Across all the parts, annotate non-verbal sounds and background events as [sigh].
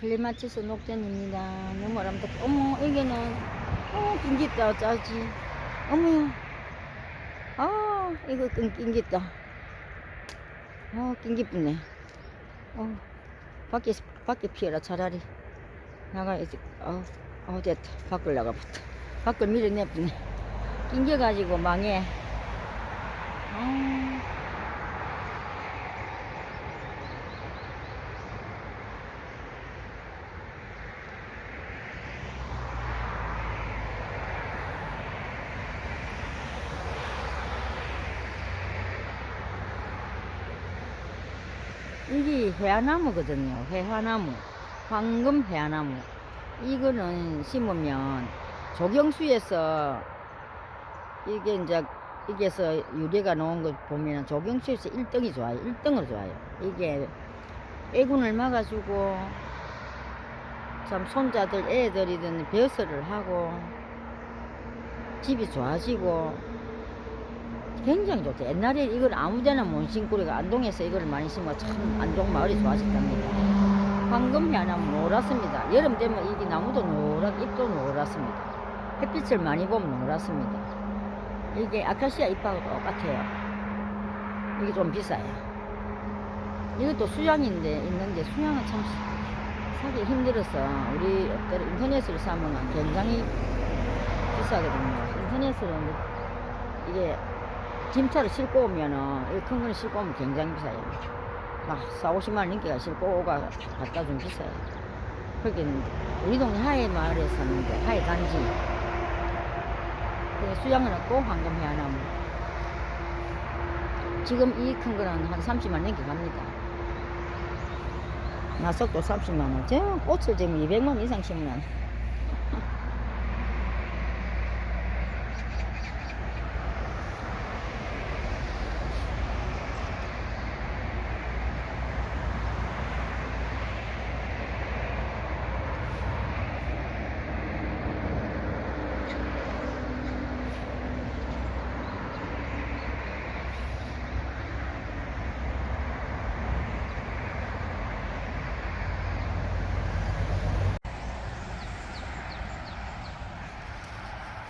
클레마치스 녹전입니다. 너무 아름답고, 어머, 여기는, 어, 낑겼다, 짜지. 어머야. 아, 이거 끈, 낑겼다. 아, 낑기쁘네. 어, 밖에, 밖에 피해라, 차라리. 나가야지. 어, 어, 됐다. 밖을 나가봤다. 밖을 밀어내쁘네. 낑겨가지고 망해. 아. 이게 회화나무거든요. 회화나무. 황금 회화나무. 이거는 심으면 조경수에서 이게 이제 이게서 유래가 나온 거 보면 조경수에서 1등이 좋아요. 1등으로 좋아요. 이게 애군을 막아주고 참 손자들 애들이든 배설을 하고 집이 좋아지고 굉장히 좋죠. 옛날에 이걸 아무데나 못 심고 우리가 안동에서 이걸 많이 심어 참 안동 마을이 좋아졌답니다. 황금이 하나 노랗습니다. 여름 되면 이게 나무도 노랗, 잎도 노랗습니다. 햇빛을 많이 보면 노랗습니다. 이게 아카시아 잎하고 똑같아요. 이게 좀 비싸요. 이것도 수양인데 있는데 수양은 참 사기 힘들어서 우리 인터넷으로 사면 굉장히 비싸거든요. 인터넷으로 이게 짐차를 싣고 오면은, 이큰 거는 싣고 오면 굉장히 비싸요. 막 4, 50만 원 인기가 싣고 오가 갖다 좀 비싸요. 거긴 우리 동네 하회 마을에 사는데, 하회 단지. 그 수양은 없고 황금 해안나무. 지금 이 큰 거는 한 30만 원 인기 갑니다. 나석도 30만 원. 저 꽃을 지금 200만 원 이상 심으면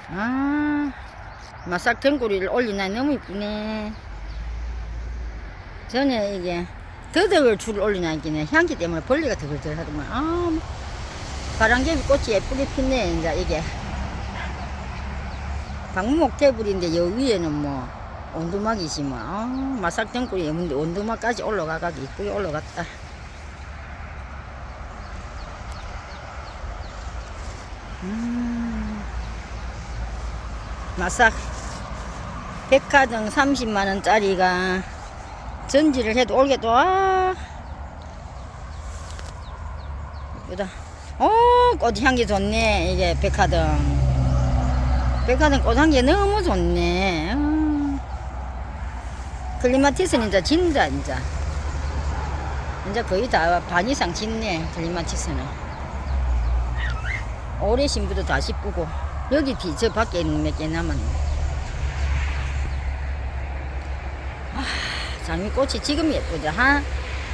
아, 마삭 등구리를 올리나 너무 이쁘네. 전에 이게 더덕을 줄 올리나 이게 향기 때문에 벌레가 더글덜 하더만. 아, 바람개비 꽃이 예쁘게 피네, 이제 이게. 방목 테이블인데 여기 위에는 뭐 온두막이지 뭐. 아, 마삭 등구리 예쁜데 온두막까지 올라가가지고 이쁘게 올라갔다. 마삭 백화점 30만원짜리가 전지를 해도 올게도. 아 이쁘다. 어 꽃향기 좋네 이게 백화점. 백화점 꽃향기 너무 좋네. 아. 클리마티스는 이제 진다 이제 이제 거의 다 반 이상 짓네 클리마티스는. 오래 심부도 다시 뿌고 여기 뒤, 저 밖에 있는 몇 개 남았네. 아, 장미꽃이 지금 예쁘죠. 한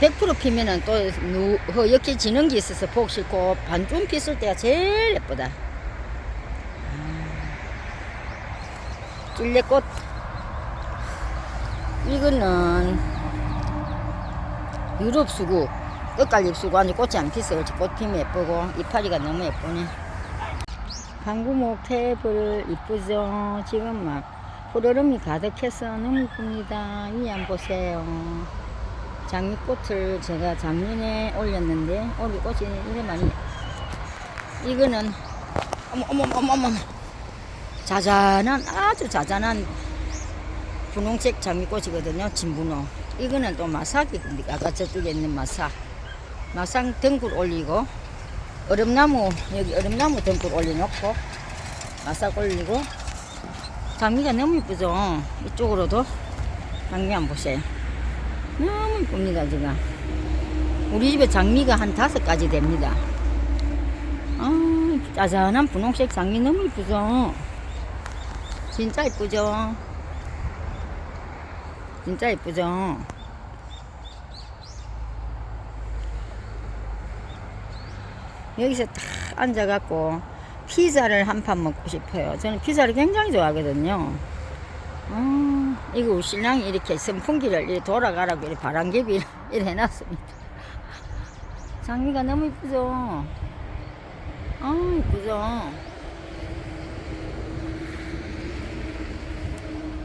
100% 피면은 또 누, 허옇게 지는 게 있어서 복 싫고 반쯤 피었을 때가 제일 예쁘다. 아, 찔레꽃. 이거는 유럽 수국. 끝갈잎 수국. 아니 꽃이 안 피어서 꽃 피면 예쁘고 이파리가 너무 예쁘네. 방구목 테이블 이쁘죠? 지금 막 푸르름이 가득해서 너무 이쁩니다. 이 안 보세요. 장미꽃을 제가 작년에 올렸는데 올리 꽃이 이래 많이 이거는 어머 어머 어머 어머 자잔한 아주 자잔한 분홍색 장미꽃이거든요. 진분홍. 이거는 또 마삭이 아까 저쪽에 있는 마삭. 마삭 등굴 올리고 얼음나무 여기 얼음나무 등불 올려놓고 마삭 올리고 장미가 너무 이쁘죠? 이쪽으로도 장미 안 보세요. 너무 이쁩니다 지금. 우리 집에 장미가 한 다섯 가지 됩니다. 아 짜잔한 분홍색 장미 너무 이쁘죠? 진짜 이쁘죠? 진짜 이쁘죠 여기서 딱 앉아갖고 피자를 한 판 먹고 싶어요. 저는 피자를 굉장히 좋아하거든요. 어, 이거 신랑이 이렇게 선풍기를 이렇게 돌아가라고 이렇게 바람개비 [laughs] 이렇게 해놨습니다. 장미가 너무 이쁘죠? 아, 이쁘죠?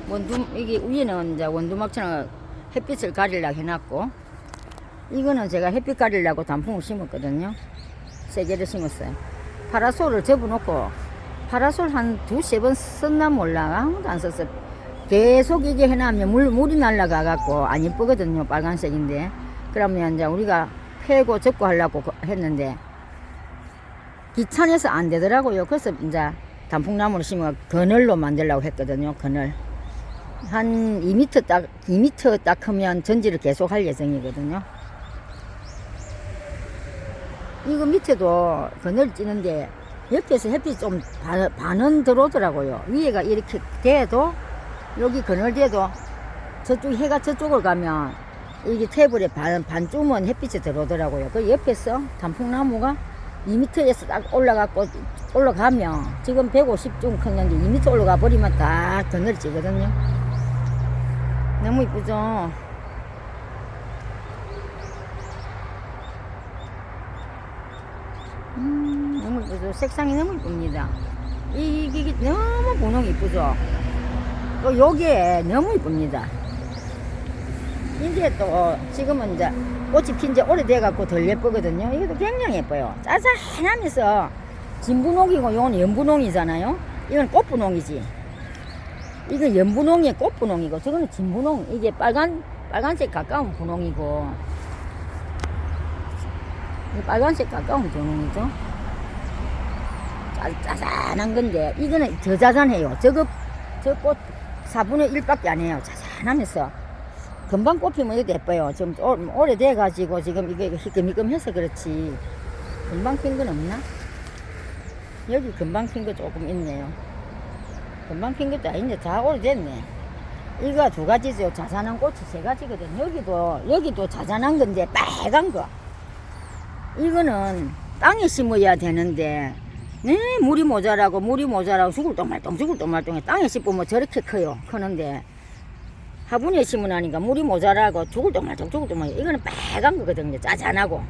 원두, 이게 위에는 이제 원두막처럼 햇빛을 가리려고 해놨고, 이거는 제가 햇빛 가리려고 단풍을 심었거든요. 세 개를 심었어요. 파라솔을 접어놓고, 파라솔 한 두세 번 썼나 몰라. 아무도 안 썼어요. 계속 이게 해놓으면 물, 물이 날라가 갖고 안 이쁘거든요. 빨간색인데. 그러면 이제 우리가 패고 접고 하려고 거- 했는데, 귀찮아서 안 되더라고요. 그래서 이제 단풍나무를 심어 그늘로 만들려고 했거든요. 그늘. 한 2m 딱, 2m 딱 크면 전지를 계속 할 예정이거든요. 이거 밑에도 그늘 찌는데 옆에서 햇빛이 좀 반, 반은 들어오더라고요. 위에가 이렇게 돼도 여기 그늘 돼도 저쪽 해가 저쪽을 가면 이게 테이블에 반, 반쯤은 햇빛이 들어오더라고요. 그 옆에서 단풍나무가 2m에서 딱 올라가고 올라가면 지금 150쯤 컸는데 2m 올라가 버리면 다 그늘 찌거든요. 너무 이쁘죠? 이쁘죠? 색상이 너무 이쁩니다. 이, 이게 너무 분홍이 이쁘죠? 또 요게 너무 이쁩니다. 이게 또 지금은 이제 꽃이 핀 지 오래돼갖고 덜 예쁘거든요. 이것도 굉장히 예뻐요. 짜잘하면서 진분홍이고 요건 연분홍이잖아요. 이건 꽃분홍이지. 이건 연분홍이 꽃분홍이고 저거는 진분홍. 이게 빨간 빨간색 가까운 분홍이고 이 빨간색 가까운 분홍이죠. 짜, 짜잔한 건데 이거는 더 짜잔해요. 저거 저 꽃 4분의 1밖에 안 해요. 짜잔하면서 금방 꽃피면 이것도 예뻐요. 좀 오- 오래돼 가지고 지금 이게 희끔희끔해서 그렇지. 금방 핀 건 없나? 여기 금방 핀 거 조금 있네요. 금방 핀 것도 아닌데 다 오래됐네. 이거 두 가지죠. 자잔한 꽃이 세 가지거든. 여기도, 여기도 자잔한 건데 빨간 거. 이거는 땅에 심어야 되는데, 네, 물이 모자라고, 물이 모자라고 죽을 똥말똥, 죽을 똥말똥해. 땅에 심으면 저렇게 커요. 크는데, 화분에 심으라니까 물이 모자라고 죽을 똥말똥, 죽을 똥말 이거는 빨간 거거든요. 짜잔하고.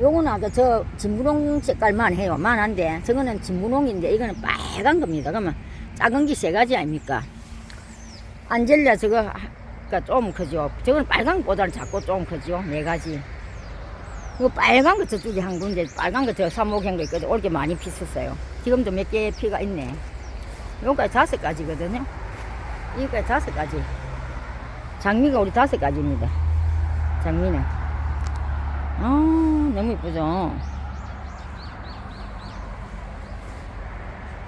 요거는 아까 저 진분홍 색깔만 해요. 만한데, 저거는 진분홍인데, 이거는 빨간 겁니다. 그러면 작은 게 세 가지 아닙니까? 안젤라 저거, 가좀 크죠. 저거는 빨간 것보다는 작고 좀 크죠. 네 가지. 이거 빨간 거 저쪽에 한 군데, 빨간 거저 사목한 거 있거든. 올게 많이 피었어요. 지금도 몇 개 피가 있네. 요거까지 다섯 가지거든요. 이거까지 다섯 가지. 장미가 우리 다섯 가지입니다. 장미는. 아, 너무 이쁘죠?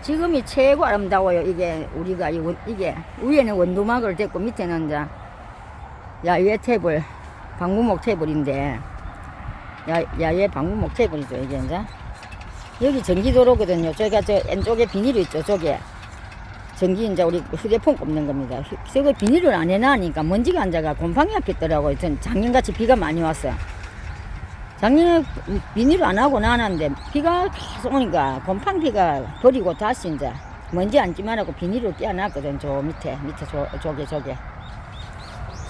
지금이 최고 아름다워요. 이게 우리가 이 원- 이게 위에는 원두막을 댔고 밑에는 이제 야외 테이블, 방부목 테이블인데 야, 야외 방부목 테이블이죠. 이게 이제 여기 전기도로거든요. 저기가 저 왼쪽에 비닐이 있죠. 저게 전기 이제 우리 휴대폰 꼽는 겁니다. 휴- 저거 비닐을 안 해놔니까 먼지가 앉아가 곰팡이 앞겠더라고요. 전 작년같이 비가 많이 왔어요. 작년에 비닐을 안 하고 나왔는데 비가 계속 오니까 곰팡이가 버리고 다시 이제 먼지 앉지 말라고 비닐을 떼어놨거든. 저 밑에, 밑에 저, 저게, 저게.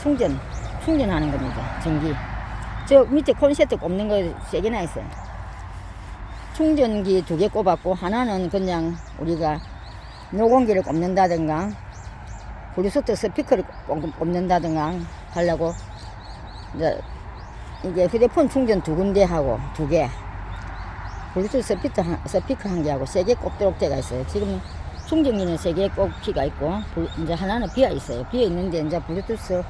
충전, 충전하는 겁니다. 전기. 저 밑에 콘센트 꼽는 거 세 개나 있어요. 충전기 두 개 꼽았고, 하나는 그냥 우리가 노공기를 꼽는다든가, 블루투스 스피커를 꼽- 꼽는다든가 하려고, 이제 이게 휴대폰 충전 두 군데 하고 두 개. 블루투스 스피커 한, 스피커 한 개 하고 세 개 꼽도록 돼가 있어요. 지금 충전기는 세 개 꼽기가 있고 불- 이제 하나는 비어 있어요. 비어 있는데 이제 블루투스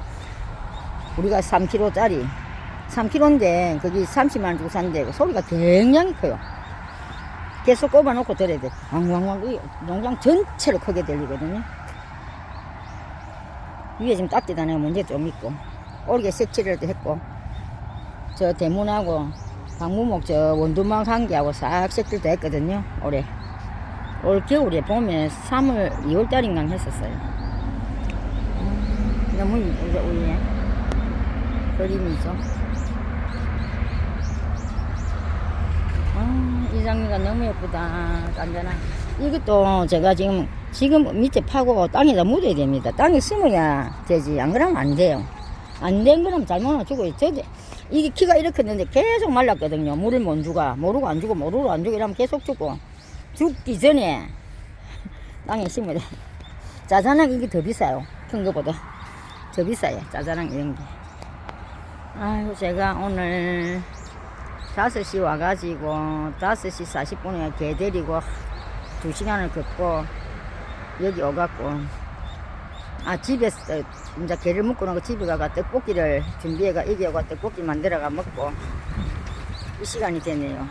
우리가 3kg짜리 3kg인데 거기 30만 원 주고 샀는데 소리가 굉장히 커요. 계속 꼽아놓고 들어야 돼. 왕왕왕 이 농장 전체로 크게 들리거든요. 위에 지금 딱지다네요. 문제 좀 있고 올게 색칠을 했고 저 대문하고 방무목 저 원두막 한 개하고 싹 색칠도 했거든요 올해 올 겨울에 보면 3월 2월 달인가 했었어요 음, 너무 위에 그림이죠 아 이 장미가 너무 예쁘다. 깐잖아. 이것도 제가 지금, 지금 밑에 파고 땅에다 묻어야 됩니다. 땅에 심어야 되지. 안 그러면 안 돼요. 안된 거라면 잘못 죽어요. 저도 이게 키가 이렇게 있는데 계속 말랐거든요. 물을 못 주가. 모르고 안 주고, 모르고 안 주고 이러면 계속 죽고. 죽기 전에 [laughs] 땅에 심어야 돼. 짜자랑 이게 더 비싸요. 큰 거보다. 더 비싸요. 짜자랑 이런 게. 아이고, 제가 오늘 5시 와가지고 5시 40분에 개 데리고 2시간을 걷고 여기 오갖고 아 집에서 이제 개를 묶고 놓고 집에 가가 떡볶이를 준비해가 여기 오가 떡볶이 만들어가 먹고 이 시간이 됐네요.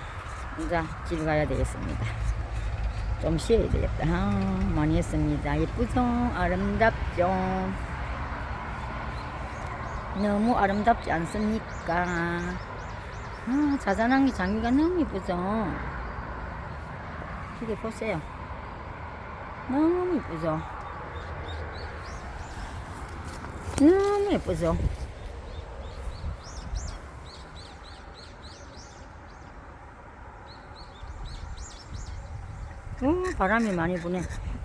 이제 집에 가야 되겠습니다. 좀 쉬어야 되겠다. 아, 많이 했습니다. 예쁘죠? 아름답죠? 너무 아름답지 않습니까 아, 자자랑이 장미가 너무 이쁘죠? 이게 보세요. 너무 이쁘죠? 너무 예쁘죠? 어, 바람이 많이 부네.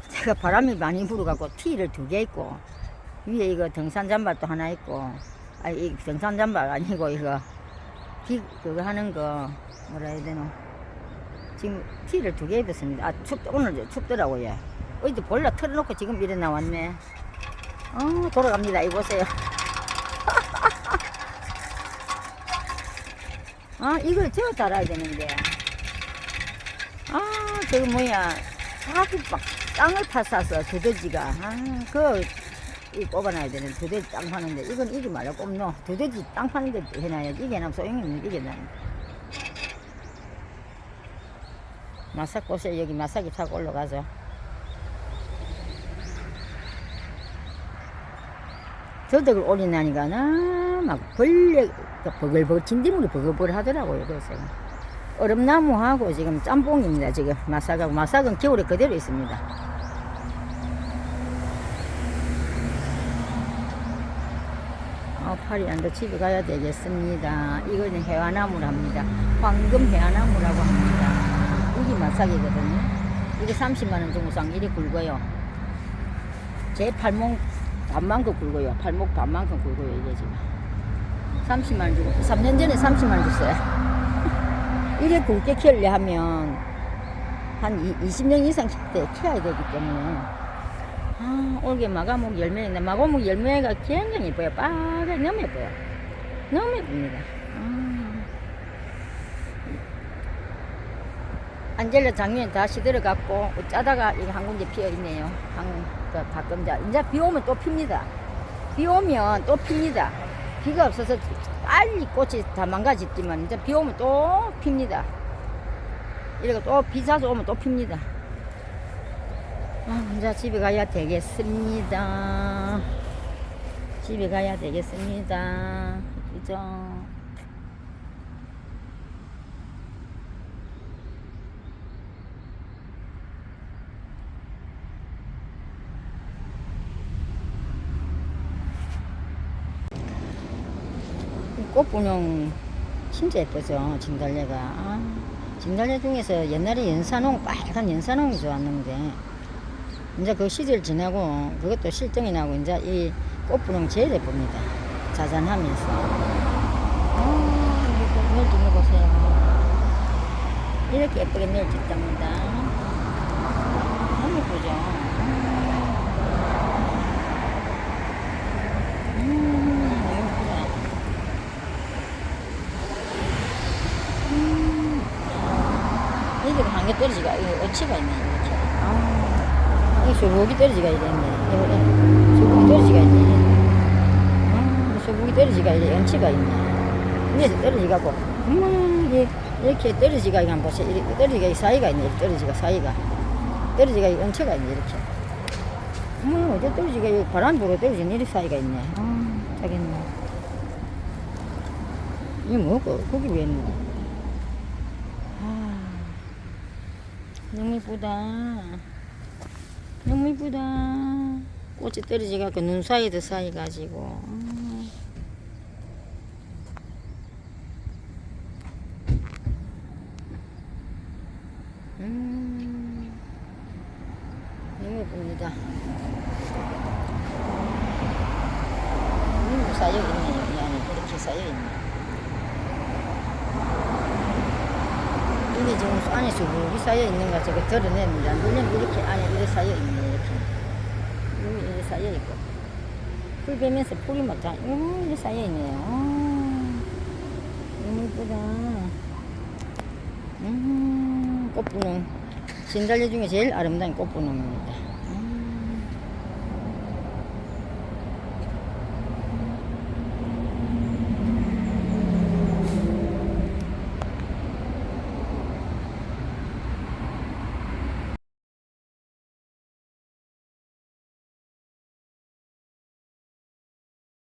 제가 바람이 많이 불어갖고 티를 두 개 있고, 위에 이거 등산 잠바도 하나 있고, 아, 이 등산 잠바가 아니고, 이거 비 그거 하는 거 뭐라 해야 되노? 지금 티를 두 개 입었습니다. 아 춥, 오늘 춥더라고요 어디 볼라 틀어놓고 지금 이래 나왔네. 어 돌아갑니다. 이거 보세요. [laughs] 아 이걸 저 달아야 되는데. 아 저거 뭐야. 자꾸 막 땅을 파싸서 두더지가. 아그 이 뽑아놔야 되는 두더지 땅 파는데 이건 이기 말고 꼽노 두더지 땅 파는데 해놔야지 이게 남 소용이 없는 이게 난. 마삭 보세요 여기 마삭이 타고 올라가죠 저덕을 올리나니까 나 막 벌레 그 버글버글 진딧물이 버글버글 하더라고요 그래서. 얼음나무하고 지금 짬뽕입니다 지금. 마삭하고 마삭은 겨울에 그대로 있습니다 어, 팔이 안 돼 집에 가야 되겠습니다. 이거는 해화나무라 합니다. 황금 해화나무라고 합니다. 이게 마삭이거든요. 이게 30만원 정도상 이리 굵어요. 제 팔목 반만큼 굵어요. 팔목 반만큼 굵어요. 이게 지금. 30만원 주고, 3년 전에 30만원 줬어요. [laughs] 이래 굵게 키우려 하면 한 20년 이상 때 키워야 되기 때문에 아, 올게 마가목 열매인데 마가목 열매가 굉장히 예뻐요. 빨갛게 너무 예뻐요. 너무 예쁩니다. 아. 안젤라 작년에 다 시들어갔고 짜다가 이거 한 군데 피어 있네요. 한 그, 가끔 자 이제 비 오면 또 핍니다. 비 오면 또 핍니다. 비가 없어서 빨리 꽃이 다 망가졌지만 이제 비 오면 또 핍니다. 이러고 또비 자주 오면 또 핍니다. 아, 이제 집에 가야 되겠습니다. 집에 가야 되겠습니다. 그죠? 이 꽃분용 진짜 예쁘죠, 진달래가. 아, 진달래 중에서 옛날에 연산홍, 빨간 연산홍이 좋았는데, 이제 그 시절 지나고 그것도 실증이 나고 이제 이 꽃분홍 제일 예쁩니다. 자잔하면서. 아, 이거 널찍는 보세요. 이렇게 예쁘게 널찍답니다. 너무 예쁘죠? 음, 너무. 음. 이게 한개 떨어지가, 이거 어치가 있네, 아. 이 소고기 떨어지가 이랬네. 소고기 떨어지가 있네. 아, 소고기 떨어지가 이래 연치가 있네. 위에서 떨어지가고, 음, 이 이렇게 떨어지가 이거 한번 보세요. 이렇게 떨어지가 이 사이가 있네. 떨어지가 사이가. 떨어지가 이 연치가 있네. 이렇게. 음, 어제 떨어지가 이 바람 불어 떨어지는 이렇게 사이가 있네. 아, 자겠네. 이거 뭐고? 거기 왜 있노? 아, 너무 이쁘다. 너무 이쁘다. 꽃이 떨어져갖고 눈 사이도 사이 가지고. 음. 봅니다. 음, 쌓여 있네요. 이 안에 이렇게 쌓여 있네. 이게 지금 안에 수북이 쌓여 있는 거 저거 드러냅니다. 물론 이렇게 안에 이렇게 쌓여 있네. 이렇게. 여기 이렇게 쌓여 있고. 풀 베면서 풀이 음, 이렇게 쌓여 있네요. 아, 너무 이쁘다. 음, 꽃분홍. 진달래 중에 제일 아름다운 꽃분홍입니다.